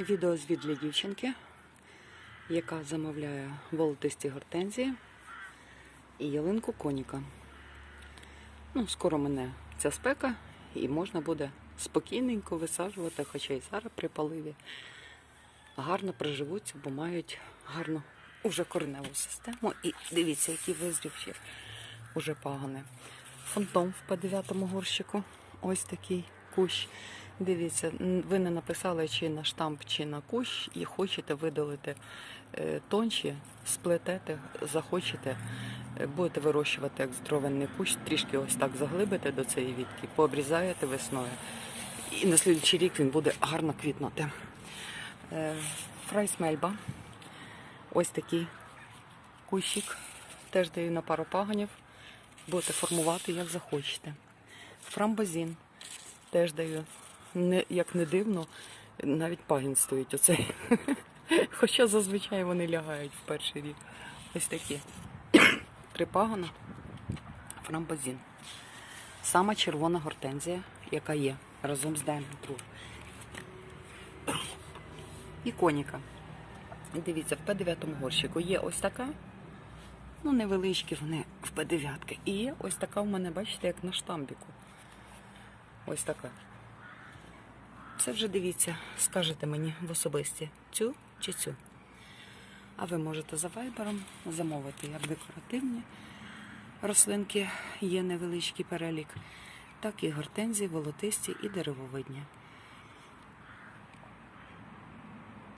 Відеозвіт для дівчинки, яка замовляє волотисті гортензії і ялинку коніка. Ну, скоро мене ця спека і можна буде спокійненько висаджувати, хоча і зараз при поливі. Гарно приживуться, бо мають гарну уже кореневу систему. І дивіться, які визрівші уже пагони. Фантом в П9 горщику. Ось такий кущ. Дивіться, ви не написали чи на штамп, чи на кущ, і хочете видалити е, тонші, сплетете, захочете, е, будете вирощувати як здоровенний кущ, трішки ось так заглибите до цієї вітки, пообрізаєте весною. І на слідчий рік він буде гарно квітнути. Е, Фрайсмельба. Ось такий кущик. Теж даю на пару паганів. Будете формувати, як захочете. Фрамбозін теж даю. Не, як не дивно, навіть пагін стоїть оцей. Хоча зазвичай вони лягають в перший рік. Ось такі. Три пагона. Фрамбозін. Сама червона гортензія, яка є разом з True. І коніка. Дивіться, в П9 горщику є ось така. Ну, невеличкі вони в П9. І є ось така в мене, бачите, як на штамбіку. Ось така. Це вже дивіться, скажете мені в особисті цю чи цю. А ви можете за вайбером замовити як декоративні рослинки, є невеличкий перелік, так і гортензії, волотисті і деревовидні.